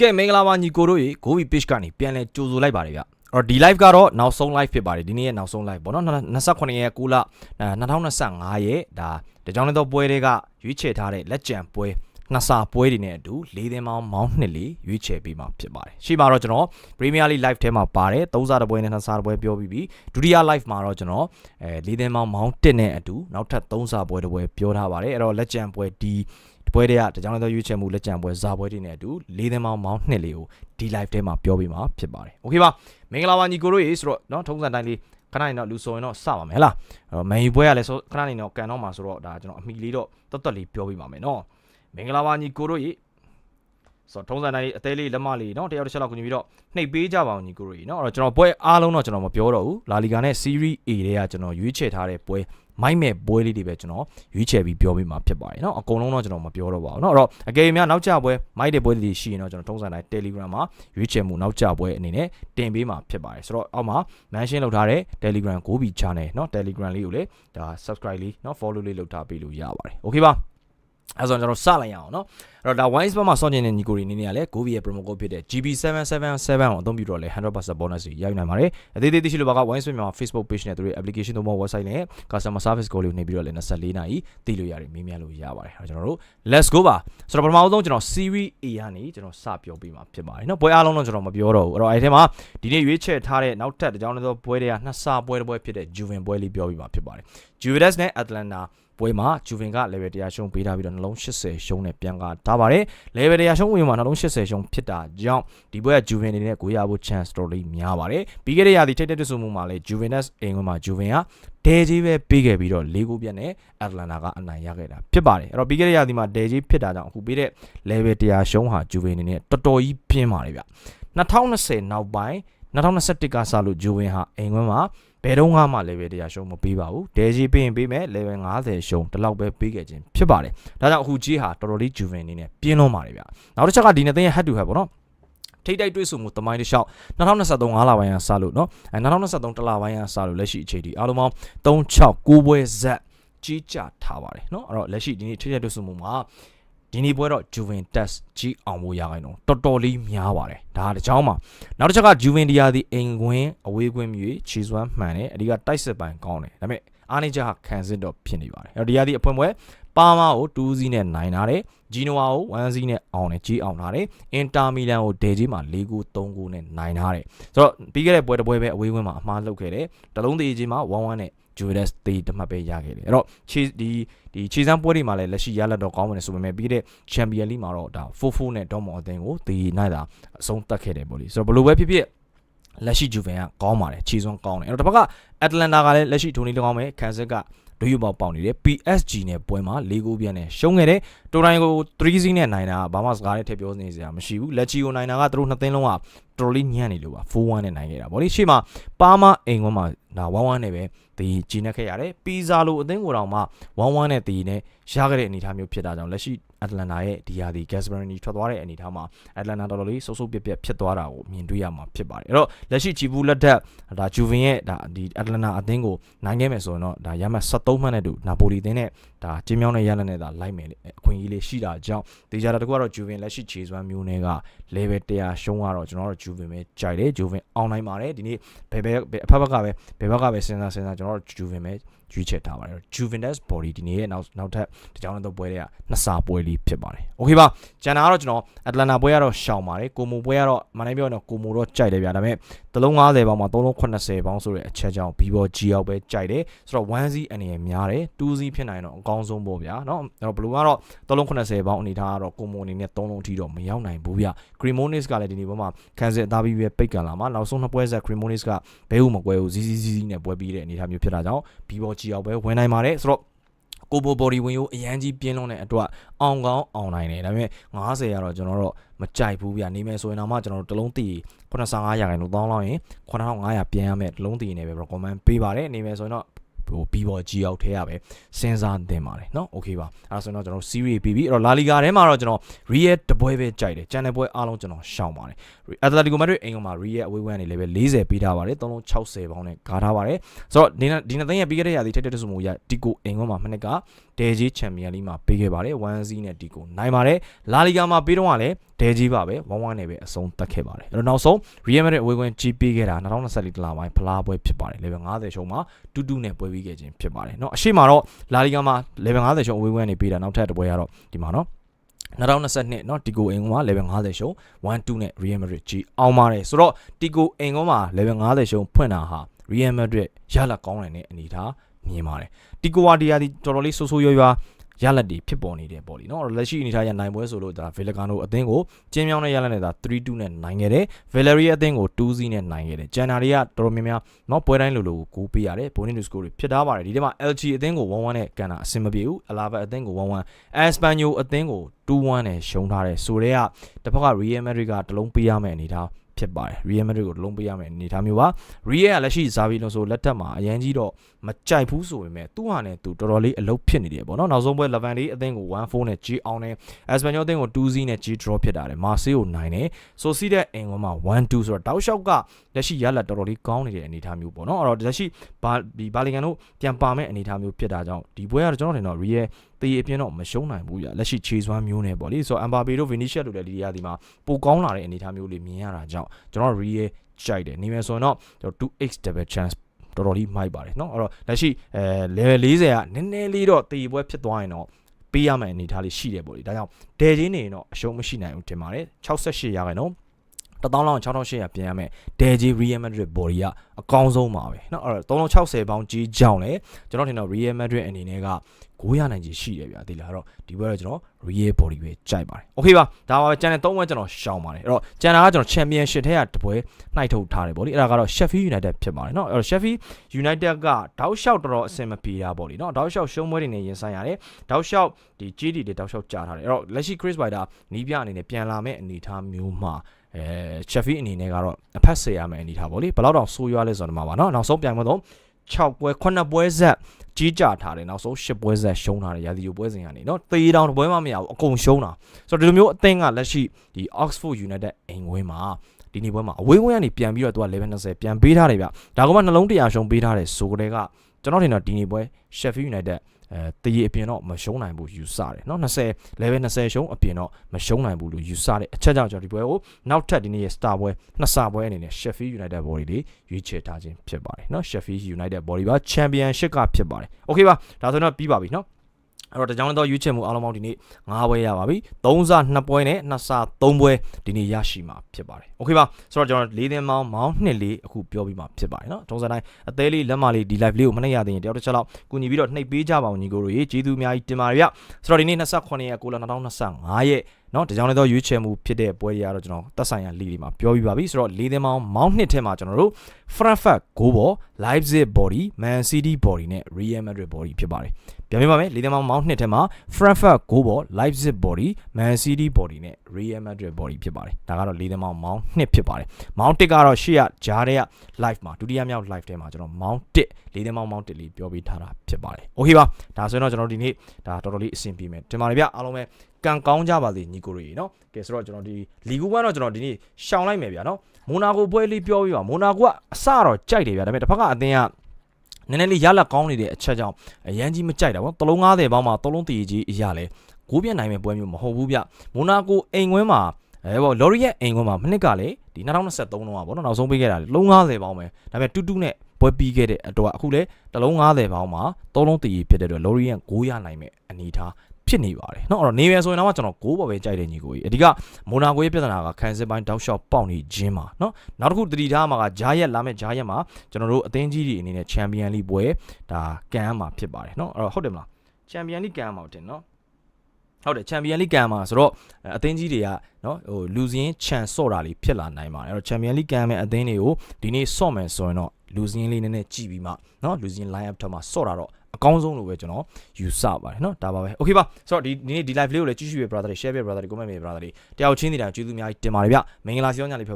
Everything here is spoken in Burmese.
ကဲမင်္ဂလာပါညီကိုတို့ရေကိုဘီ page ကနေပြန်လဲကြိုဆိုလိုက်ပါတယ်ဗျအော်ဒီ live ကတော့နောက်ဆုံး live ဖြစ်ပါတယ်ဒီနေ့ရဲ့နောက်ဆုံး live ပေါ့နော်28ရက်9လ2025ရက်ဒါတကြောင်တော့ပွဲတွေကရွေးချယ်ထားတဲ့လက်ကျန်ပွဲနှစ်စာပွဲတွေနဲ့အတူ၄သင်းမောင်းမောင်းနှစ်လေးရွေးချယ်ပြီးမှဖြစ်ပါတယ်ရှေ့မှာတော့ကျွန်တော် Premier League live ထဲမှာပါတယ်၃စားတစ်ပွဲနဲ့နှစ်စားတစ်ပွဲပြောပြီးပြီဒုတိယ live မှာတော့ကျွန်တော်အဲ၄သင်းမောင်းမောင်းတစ်နဲ့အတူနောက်ထပ်၃စားပွဲတစ်ပွဲပြောထားပါတယ်အဲ့တော့လက်ကျန်ပွဲဒီ ပွဲတွေကတကြောင်တော့ရွေးချယ်မှုလက်ကျန်ပွဲဇာပွဲတွေနဲ့အတူ၄သင်းမောင်းမောင်းနှစ်လေးကိုဒီ live ထဲမှာပြောပြီးမှဖြစ်ပါတယ်โอเคပါမင်္ဂလာပါညီကိုတို့ရေဆိုတော့เนาะထုံးစံတိုင်းလေးခဏနေတော့လူဆိုရင်တော့စပါမယ်ဟလားအဲ့တော့မန်ယူပွဲကလည်းဆိုခဏနေတော့ကန်တော့မှာဆိုတော့ဒါကျွန်တော်အမိလေးတော့တွတ်တွတ်လေးပြောပြပါမယ်เนาะမင်္ဂလာပါညီကိုတို့ရေဆိုတော့ထုံးစံတိုင်းအသေးလေးလက်မလေးเนาะတယောက်တစ်ချက်လောက်ကူညီပြီးတော့နှိပ်ပေးကြပါအောင်ညီကိုတို့ရေเนาะအဲ့တော့ကျွန်တော်ပွဲအားလုံးတော့ကျွန်တော်မပြောတော့ဘူးလာလီဂါနဲ့ Serie A တွေကကျွန်တော်ရွေးချယ်ထားတဲ့ပွဲ မိုက်မဲ့ပွဲလေးတွေပဲကျွန်တော်ရွေးချယ်ပြီးပြောပေးမှာဖြစ်ပါတယ်เนาะအကုန်လုံးတော့ကျွန်တော်မပြောတော့ပါဘူးเนาะအဲ့တော့အကယ်၍များနောက်ကျပွဲမိုက်တဲ့ပွဲတွေရှိရင်တော့ကျွန်တော်ထုံးစံတိုင်း Telegram မှာရွေးချယ်မှုနောက်ကျပွဲအနေနဲ့တင်ပေးမှာဖြစ်ပါတယ်ဆိုတော့အောက်မှာ mention လုပ်ထားတဲ့ Telegram ကိုဘီ channel เนาะ Telegram လေးကိုလေဒါ subscribe လေးเนาะ follow လေးလုပ်ထားပေးလို့ရပါတယ်โอเคပါ အဲဆိုကျွန်တော်စလိုက်ရအောင်เนาะအဲ့တော့ဒါ wine spot မှာစောင့်နေတဲ့ညီကိုတွေနေနေရလဲ Govi ရဲ့ promo code ဖြစ်တဲ့ GB777 ကိုအသုံးပြုတော့လဲ100% bonus တွေရယူနိုင်ပါတယ်အသေးသေးသိရှိလို့ပါက wine spot မြန်မာ Facebook page နဲ့သူတို့ application တို့မဟုတ် website နဲ့ customer service call လေးကိုနေပြီးတော့လဲ24နာရီသိလို့ရတယ်မေးမြန်းလို့ရပါတယ်အဲ့တော့ကျွန်တော်တို့ let's go ပါဆိုတော့ပထမဆုံးကျွန်တော် series A ကနေကျွန်တော်စပြောပြမှာဖြစ်ပါတယ်เนาะပွဲအားလုံးတော့ကျွန်တော်မပြောတော့ဘူးအဲ့တော့အဲ့ထဲမှာဒီနေ့ရွေးချယ်ထားတဲ့နောက်ထပ်တစ်ကြောင်းတစ်သောပွဲတွေကနှစ်ဆပွဲတစ်ပွဲဖြစ်တဲ့ Juven ပွဲလေးပြောပြမှာဖြစ်ပါတယ် Juventus နဲ့ Atlanta ပွဲမှာဂျူဗင်က level 100ရှုံးပေးထားပြီးတော့နှလုံး80ရှုံးနဲ့ပြန်ကားထားပါတယ် level 100ရှုံးဝင်မှာနှလုံး80ရှုံးဖြစ်တာကြောင့်ဒီပွဲကဂျူဗင်အနေနဲ့ကိုရဖို့ chance တော်လေးများပါတယ်ပြီးခဲ့တဲ့ရာသီထိတ်တဲ့တဆူမှုမှာလည်း Juventus အိမ်ဝင်မှာဂျူဗင်ကဒဲကြီးပဲပေးခဲ့ပြီးတော့၄ဂိုးပြတ်နဲ့ Atlanta ကအနိုင်ရခဲ့တာဖြစ်ပါတယ်အဲ့တော့ပြီးခဲ့တဲ့ရာသီမှာဒဲကြီးဖြစ်တာကြောင့်အခုပေးတဲ့ level 100ရှုံးဟာဂျူဗင်အနေနဲ့တော်တော်ကြီးပြင်းပါတယ်ဗျ2020နောက်ပိုင်း 2021ကစလို့ဂျူဗင်ဟာအိမ်ဝင်မှာဘယ်တော့မှ level 100ရှုံးမပေးပါဘူးဒဲကြီးပေးရင်ပေးမယ် level 50ရှုံးဒီလောက်ပဲပေးခဲ့ခြင်းဖြစ်ပါတယ်ဒါကြောင့်အခုကြီးဟာတော်တော်လေးဂျူဗင်အနေနဲ့ပြင်းလုံးပါတယ်ဗျနောက်တစ်ချက်ကဒီနှစ်သိန်းရဲ့ head to head ပေါ့နော်ထိတ်တိုက်တွေ့ဆုံမှုတမိုင်းတစ်လျှောက်2023 5လပိုင်းကစလို့เนาะအဲ2023တလပိုင်းကစလို့လက်ရှိအခြေဒီအားလုံးပေါင်း36ပွဲဇက်ကြီးကြထားပါတယ်เนาะအဲ့တော့လက်ရှိဒီနေ့ထိတ်တိုက်တွေ့ဆုံမှုမှာ ဒီနေ့ပွဲတော့ Juventus ကြီးအောင်ဖို့ရခိုင်တော့တော်တော်လေးများပါတယ်ဒါတကြောင်မှာနောက်တစ်ချက်က Juventus ဒီအိမ်ကွင်းအဝေးကွင်းမြေခြေစွမ်းမှန်တယ်အဓိကတိုက်စစ်ပိုင်းကောင်းတယ်ဒါပေမဲ့အားနေကြခံစစ်တော့ဖြစ်နေပါတယ်အဲ့တော့ဒီရဒီအဖွင့်ပွဲပါမာကို2စီးနဲ့နိုင်ထားတယ်ဂျီနိုဝါကို1စီးနဲ့အောင်တယ်ကြီးအောင်ထားတယ်အင်တာမီလန်ကိုဒေဂျီမှာ4ဂိုး3ဂိုးနဲ့နိုင်ထားတယ်ဆိုတော့ပြီးခဲ့တဲ့ပွဲတစ်ပွဲပဲအဝေးကွင်းမှာအမှားလုပ်ခဲ့တယ်တလုံးသေးကြီးမှာ1-1နဲ့ Juventus တေးတမှတ်ပဲရခဲ့တယ်အဲ့တော့ခြေဒီဒီခြေစမ်းပွဲတွေမှာလည်းလက်ရှိရလက်တော့ကောင်းမယ်ဆိုပေမဲ့ပြီးတဲ့ Champion League မှာတော့ဒါ4-4နဲ့ Dortmund အသင်းကိုတေးနိုင်တာအဆုံးတတ်ခဲ့တယ်ပေါ့လေဆိုတော့ဘယ်လိုပဲဖြစ်ဖြစ်လက်ရှိ Juventus ကကောင်းပါတယ်ခြေစွမ်းကောင်းတယ်အဲ့တော့တစ်ဖက်က Atlanta ကလည်းလက်ရှိထိုနီတောင်းမယ်ခံစစ်က ဒူယူပေါပေါက်နေတယ် PSG နဲ့ပွဲမှာ၄ဂိုးပြည့်နဲ့ရှုံးခဲ့တယ်တိုတိုင်းကို3စီးနဲ့နိုင်တာဘာမှစကားနဲ့ထည့်ပြောနေစရာမရှိဘူးလက်ချီကိုနိုင်တာကသူတို့နှစ်သင်းလုံးကတော်တော်လေးညံ့နေလို့ပါ4-1နဲ့နိုင်ခဲ့တာဗောလေရှေ့မှာပါမအိမ်ကွန်းမှာဒါ1-1နဲ့ပဲဒီဂျီနက်ခဲ့ရတယ်ပီဇာလိုအသင်းကိုတောင်မှ1-1နဲ့တီနဲ့ရခဲ့တဲ့အနေအထားမျိုးဖြစ်တာကြောင့်လက်ရှိ အတလန်တာရဲ့ဒီဟာဒီ Gasperini ထွက်သွားတဲ့အနေအထားမှာအတလန်တာတော်တော်လေးစိုးစိုးပြက်ပြက်ဖြစ်သွားတာကိုမြင်တွေ့ရမှာဖြစ်ပါတယ်အဲ့တော့လက်ရှိဂျီဘူးလက်ထက်ဒါဂျူဗင်ရဲ့ဒါဒီအတလန်တာအသင်းကိုနိုင်ခဲ့မယ်ဆိုရင်တော့ဒါရမှတ်73မှတ်နဲ့တူနာပိုလီအသင်းနဲ့ဒါကျင်းမြောင်းတဲ့ရလနဲ့ဒါလိုက်မယ်အခွင့်အရေးလေးရှိတာကြောင့်ဒေဂျာတာတကူကတော့ဂျူဗင်လက်ရှိခြေစွမ်းမျိုးတွေက level 100ရှုံးကတော့ကျွန်တော်တို့ဂျူဗင်ပဲကြိုက်တယ်ဂျူဗင်အောင်နိုင်ပါတယ်ဒီနေ့ဘယ်ဘက်အဖက်ဘက်ကပဲဘယ်ဘက်ကပဲစဉ်းစားစဉ်းစားကျွန်တော်တို့ဂျူဗင်ပဲ ရွေးချယ်ထားပါတယ် Juventus body ဒီနေ့ရဲ့နောက်နောက်ထပ်တကြောင်တော့ပွဲတွေကနှစ်စာပွဲလေးဖြစ်ပါတယ်။ Okay ပါ။ကျန်တာကတော့ကျွန်တော် Atlanta ပွဲကတော့ရှောင်ပါတယ်။ကိုမိုပွဲကတော့မနိုင်ပြောတော့ကိုမိုတော့ကြိုက်တယ်ဗျာ။ဒါပေမဲ့တလုံး90ပေါင်းမှာ3လုံး80ပေါင်းဆိုတဲ့အချက်ကြောင့် B-ball G ရောက်ပဲကြိုက်တယ်။ဆိုတော့ 1C အနေနဲ့များတယ်။ 2C ဖြစ်နိုင်တော့အကောင်းဆုံးပေါ့ဗျာ။เนาะအဲ့တော့ဘလူးကတော့3လုံး80ပေါင်းအနေထားကတော့ကိုမိုအနေနဲ့3လုံးအထိတော့မရောက်နိုင်ဘူးဗျ။ Cremonis ကလည်းဒီနေ့ပွဲမှာခံစစ်အသားပြီးပဲပိတ်ကန်လာမှာနောက်ဆုံးနှစ်ပွဲဆက် Cremonis ကဘဲဥမကွဲဘူး ZZZ နဲ့ပွဲပြီးတဲ့အနေထားမျိုးဖြစ်တာကြောင့် B-ball G ရောက်ပဲဝင်နိုင်ပါတယ်ဆိုတော့ကိုဘိုဘော်ဒီဝင်ရိုးအရန်ကြီးပြင်းလုံးတဲ့အတွက်အောင်ကောင်းအောင်နိုင်တယ်ဒါပေမဲ့90ကတော့ကျွန်တော်တို့မကြိုက်ဘူးဗျနေမယ်ဆိုရင်တော့မှကျွန်တော်တို့တလုံးတီ85ရာခိုင်နှုန်းတောင်းလောက်ရင်9500ပြန်ရမယ်တလုံးတီနေပဲ recommend ပေးပါတယ်နေမယ်ဆိုရင်တော့ ဟိုဘီဘော်ကြီးရောက်ထဲရပဲစဉ်းစားသင့်ပါတယ်เนาะโอเคပါအဲ့ဒါဆိုတော့ကျွန်တော် series ပြီးပြီအဲ့တော့ La Liga ထဲမှာတော့ကျွန်တော် Real တပွဲပဲကြိုက်တယ်ကျန်တဲ့ပွဲအားလုံးကျွန်တော်ရှောင်ပါတယ် Atletico Madrid အိမ်ကမှာ Real အဝေးဝန်းနေလေပဲ40ပေးထားပါတယ်3လုံး60ပေါင်းနဲ့ဂါထားပါတယ်ဆိုတော့ဒီနေ့ဒီနေ့သိန်းရပြီးခဲ့တဲ့ရာသီထက်တဲ့ဆိုမှုရတီကိုအိမ်ကမှာမနစ်က ဒဲဂျီချန်ပီယံလိမှာပေးခဲ့ပါတယ်1-0နဲ့ဒီကိုနိုင်ပါတယ်လာလီဂါမှာပေးတော့ကလည်းဒဲဂျီပါပဲ1-1နဲ့ပဲအဆုံးသတ်ခဲ့ပါတယ်အဲ့တော့နောက်ဆုံး Real Madrid အဝေးကွင်းကြီးပေးခဲ့တာ2024တလပိုင်းဖလားပွဲဖြစ်ပါတယ် level 50ရှုံးမှာတူတူနဲ့ပွဲပြီးခဲ့ခြင်းဖြစ်ပါတယ်เนาะအရှိမတော့လာလီဂါမှာ level 50ရှုံးအဝေးကွင်းနေပေးတာနောက်ထပ်တစ်ပွဲကတော့ဒီမှာเนาะ2022เนาะတီကိုအင်ကွန်မှာ level 50ရှုံး1-2နဲ့ Real Madrid ကြီးအောင်ပါတယ်ဆိုတော့တီကိုအင်ကွန်မှာ level 50ရှုံးဖွင့်တာဟာ Real Madrid ရလက်ကောင်းတယ်နဲ့အနေထား မြင်ပါတယ်တီကိုဝါဒီယာဒီတော်တော်လေးဆိုးဆိုးရွားရွားရလက်တွေဖြစ်ပေါ်နေတယ်ပေါ့လीเนาะလက်ရှိအနေထားရနိုင်ပွဲဆိုလို့ဒါဗေလကန်တို့အသင်းကိုကျင်းမြောင်းတဲ့ရလက်နဲ့ဒါ3-2နဲ့နိုင်ခဲ့တယ်ဗေလရီအသင်းကို2-0နဲ့နိုင်ခဲ့တယ်ဂျန်နာတွေကတော်တော်များများเนาะပွဲတိုင်းလိုလိုကိုပေးရတယ်ဘိုနစ်နူစကိုတွေဖြစ်ထားပါတယ်ဒီထဲမှာ LG အသင်းကို1-1နဲ့ကန်တာအဆင်မပြေဘူးအလာဘတ်အသင်းကို1-1 Espanyol အသင်းကို2-1နဲ့ရှုံးထားတယ်ဆိုတော့ကတစ်ဖက်က Real Madrid ကတလုံးပေးရမယ့်အနေထား ဖြစ်ပါတယ် Real Madrid ကိုတလုံးပေးရမယ့်အနေထားမျိုးပါ Real ကလက်ရှိဇာဗီလွန်ဆိုလက်ထက်မှာအရန်ကြီးတော့မကြိုက်ဘူးဆိုပေမဲ့သူ့ဟာနဲ့သူတော်တော်လေးအလုပ်ဖြစ်နေတယ်ပေါ့နော်နောက်ဆုံးပွဲ Levante အသင်းကို1-4နဲ့ G အောင်တယ် Espanyol အသင်းကို2-0နဲ့ G draw ဖြစ်တာတယ် Marseille ကိုနိုင်တယ်ဆိုစီတဲ့အင်ကွန်မှာ1-2ဆိုတော့တောက်လျှောက်ကလက်ရှိရလက်တော်တော်လေးကောင်းနေတဲ့အနေထားမျိုးပေါ့နော်အဲ့တော့လက်ရှိဘာဒီဘာလီဂန်တို့ပြန်ပါမဲ့အနေထားမျိုးဖြစ်တာကြောင့်ဒီပွဲကတော့ကျွန်တော်ထင်တော့ Real တေးအပြင်းတော့မရှုံးနိုင်ဘူးရလက်ရှိခြေစွမ်းမျိုးနဲ့ပေါ့လေဆိုတော့ Mbappe တို့ Vinicius တို့လည်းဒီရာဒီမှာပိုကောင်းလာတဲ့အနေအထားမျိုးလေးမြင်ရတာကြောင့်ကျွန်တော် Real ကြိုက်တယ်နေမယ်ဆိုရင်တော့ကျွန်တော် 2x double chance တော်တော်လေးမိုက်ပါတယ်เนาะအဲ့တော့လက်ရှိအဲ level 40ကနည်းနည်းလေးတော့တေးပွဲဖြစ်သွားရင်တော့ပေးရမယ့်အနေအထားလေးရှိတယ်ပေါ့လေဒါကြောင့်ဒဲချင်းနေရင်တော့အရှုံးမရှိနိုင်ဘူးထင်ပါတယ်68ရာခိုင်နှုန်း 1000လောက်6800ပြန်ရမယ်ဒဲဂျီ Real Madrid body ကအကောင်းဆုံးပါပဲเนาะအဲ့တော့3060ပေါင်းကြီးကြောင်းလေကျွန်တော်ထင်တော့ Real Madrid အနေနဲ့က900နိုင်ကြီးရှိတယ်ဗျာဒီလားအဲ့တော့ဒီဘက်တော့ကျွန်တော် Real body ပဲကြိုက်ပါတယ်โอเคပါဒါပါပဲကျန်တဲ့3ဘက်ကျွန်တော်ရှောင်းပါတယ်အဲ့တော့ကျန်တာကကျွန်တော် Championship ထဲကတပွဲနှိုက်ထုတ်ထားတယ်ဗောလေအဲ့ဒါကတော့ Sheffield United ဖြစ်ပါတယ်เนาะအဲ့တော့ Sheffield United ကတောက်လျှောက်တော်တော်အဆင်မပြေတာဗောလေเนาะတောက်လျှောက်ရှုံးပွဲတွေနဲ့ရင်ဆိုင်ရတယ်တောက်လျှောက်ဒီ GD တွေတောက်လျှောက်ကြာထားတယ်အဲ့တော့လက်ရှိ Chris Wilder နီးပြအနေနဲ့ပြန်လာမဲ့အနေအထားမျိုးမှာ အဲချက်ဖီအနေနဲ့ကတော့အဖက်ဆေရမယ်အနေထားပေါ့လေဘယ်လောက်တောင်ဆိုးရွားလဲဆိုတော့ဒီမှာပါနော်နောက်ဆုံးပြိုင်ပွဲတော့6ပွဲ9ပွဲဆက်ကြီးကြထားတယ်နောက်ဆုံး10ပွဲဆက်ရှုံးထားတယ်ရာသီယိုပွဲစဉ်ကနေနော်သေတောင်တပွဲမှမရဘူးအကုန်ရှုံးတာဆိုတော့ဒီလိုမျိုးအသင်းကလက်ရှိဒီ Oxford United အိမ်ဝင်းမှာဒီနေ့ပွဲမှာအဝေးဝန်းကနေပြန်ပြီးတော့သူက1120ပြန်ပေးထားတယ်ဗျဒါကမှနှလုံးတရားရှုံးပေးထားတယ်ဆိုကြတဲ့ကကျွန်တော်ထင်တော့ဒီနေ့ပွဲ Sheffield United အဲတည်အပြင်တော့မရှုံးနိုင်ဘူးယူဆတယ်เนาะ20 level 20ရှုံးအပြင်တော့မရှုံးနိုင်ဘူးလို့ယူဆတယ်အချက်ကြောင့်ကျွန်တော်ဒီပွဲကိုနောက်ထပ်ဒီနေ့ရဲ့ star ပွဲနှစ်ဆပွဲအနေနဲ့ Sheffield United body လေးရွေးချယ်ထားခြင်းဖြစ်ပါတယ်เนาะ Sheffield United body ပါ championship ကဖြစ်ပါတယ်โอเคပါဒါဆိုတော့ပြီးပါပြီเนาะ အဲ့တော့တကြောင်တော့ရွေးချယ်မှုအားလုံးပေါင်းဒီနေ့9ပွဲရပါပြီ3ဆ2ပွဲနဲ့2ဆ3ပွဲဒီနေ့ရရှိမှာဖြစ်ပါတယ်โอเคပါဆိုတော့ကျွန်တော်၄သင်းမောင်းမောင်း2လေးအခုပြောပြီးမှဖြစ်ပါတယ်เนาะထုံးစံတိုင်းအသေးလေးလက်မလေးဒီ live လေးကိုမနှိပ်ရသေးရင်တယောက်တစ်ချက်လောက်ကူညီပြီးတော့နှိပ်ပေးကြပါဦးညီကိုတို့ရေကျေးဇူးအများကြီးတင်ပါတယ်ဗျဆိုတော့ဒီနေ့28ရက်9လ2025ရက် เนาะတကြောင်လည်းတော့ရွေးချယ်မှုဖြစ်တဲ့ပွဲတွေကတော့ကျွန်တော်တက်ဆိုင်ရာလီတွေမှာပြောပြီးပါပြီဆိုတော့၄သင်းမောင်းမောင်း2ထဲမှာကျွန်တော်တို့ Frankfurt 9ဘော Leipzig body Man City body နဲ့ Real Madrid body ဖြစ်ပါတယ်ပြန်ပြပါမယ်၄သင်းမောင်းမောင်း2ထဲမှာ Frankfurt 9ဘော Leipzig body Man City body နဲ့ Real Madrid body ဖြစ်ပါတယ်ဒါကတော့၄သင်းမောင်းမောင်း2ဖြစ်ပါတယ်မောင်း1ကတော့ရှေ့ရဂျားတဲ့ live မှာဒုတိယမြောက် live ထဲမှာကျွန်တော်မောင်း1၄သင်းမောင်းမောင်း1လေးပြောပေးထားတာဖြစ်ပါတယ်โอเคပါဒါဆိုရင်တော့ကျွန်တော်ဒီနေ့ဒါတော်တော်လေးအဆင်ပြေမယ်တင်ပါတယ်ဗျအားလုံးပဲ ကံကောင်းကြပါစေညီကိုတွေနော်ကဲဆိုတော့ကျွန်တော်ဒီလီဂူ1တော့ကျွန်တော်ဒီနေ့ရှောင်လိုက်မယ်ဗျာနော်မိုနာကိုပွဲလေးပြောပြပါမိုနာကိုကအစတော့ကြိုက်တယ်ဗျာဒါပေမဲ့တစ်ဖက်ကအသင်းကနည်းနည်းလေးရလက်ကောင်းနေတဲ့အချက်ကြောင့်အရန်ကြီးမကြိုက်တာပေါ့တလုံး90ပေါင်းမှာတလုံးတည်ကြီးအရာလဲကိုပြနိုင်မဲ့ပွဲမျိုးမဟုတ်ဘူးဗျမိုနာကိုအိမ်ခွင်းမှာအဲပေါ့လော်ရီရဲ့အိမ်ခွင်းမှာမနစ်ကလေဒီ2023တုန်းကပေါ့နော်နောက်ဆုံးပေးခဲ့တာလေလုံး90ပေါင်းပဲဒါပေမဲ့တူးတူးနဲ့ပွဲပြီးခဲ့တဲ့အတွက်အခုလဲတလုံး90ပေါင်းမှာသုံးလုံးတည်ရဖြစ်တဲ့အတွက် Lorient 900နိုင်မဲ့အနေထား ဖြစ်နေပါတယ်เนาะအဲ့တော့နေမယ်ဆိုရင်တော့ကျွန်တော်6ပေါ်ပဲကြိုက်တယ်ညီကိုကြီးအဓိကမိုနာကိုရဲ့ပြဿနာကခံစစ်ပိုင်းတောက်လျှောက်ပေါက်နေခြင်းပါเนาะနောက်တစ်ခုတတိထားမှာကဂျာရက်လာမဲ့ဂျာရက်မှာကျွန်တော်တို့အသင်းကြီးတွေအနေနဲ့ချန်ပီယံလိပွဲဒါကန်မှာဖြစ်ပါတယ်เนาะအဲ့တော့ဟုတ်တယ်မလားချန်ပီယံလိကန်မှာတင်เนาะဟုတ်တယ်ချန်ပီယံလိကန်မှာဆိုတော့အသင်းကြီးတွေကနော်ဟိုလူစင်းချန်ဆော့တာလေးဖြစ်လာနိုင်ပါတယ်အဲ့တော့ချန်ပီယံလိကန်မဲ့အသင်းတွေကိုဒီနေ့ဆော့မယ်ဆိုရင်တော့လူစင်းလေးနည်းနည်းကြည့်ပြီးမှနော်လူစင်း line up ထက်မှာဆော့တာတော့ အကောင်းဆုံးလို့ပဲကျွန်တော်ယူဆပါတယ်เนาะဒါပါပဲโอเคပါဆိုတော့ဒီဒီနေ့ဒီ live လေးကိုလည်းကြည့်ရှုရ brother တွေ share ပြ brother တွေ comment ပြ brother တွေတယောက်ချင်းစီတိုင်းကျေးဇူးအများကြီးတင်ပါတယ်ဗျမင်္ဂလာစီရောညလေးဖြစ်ပါ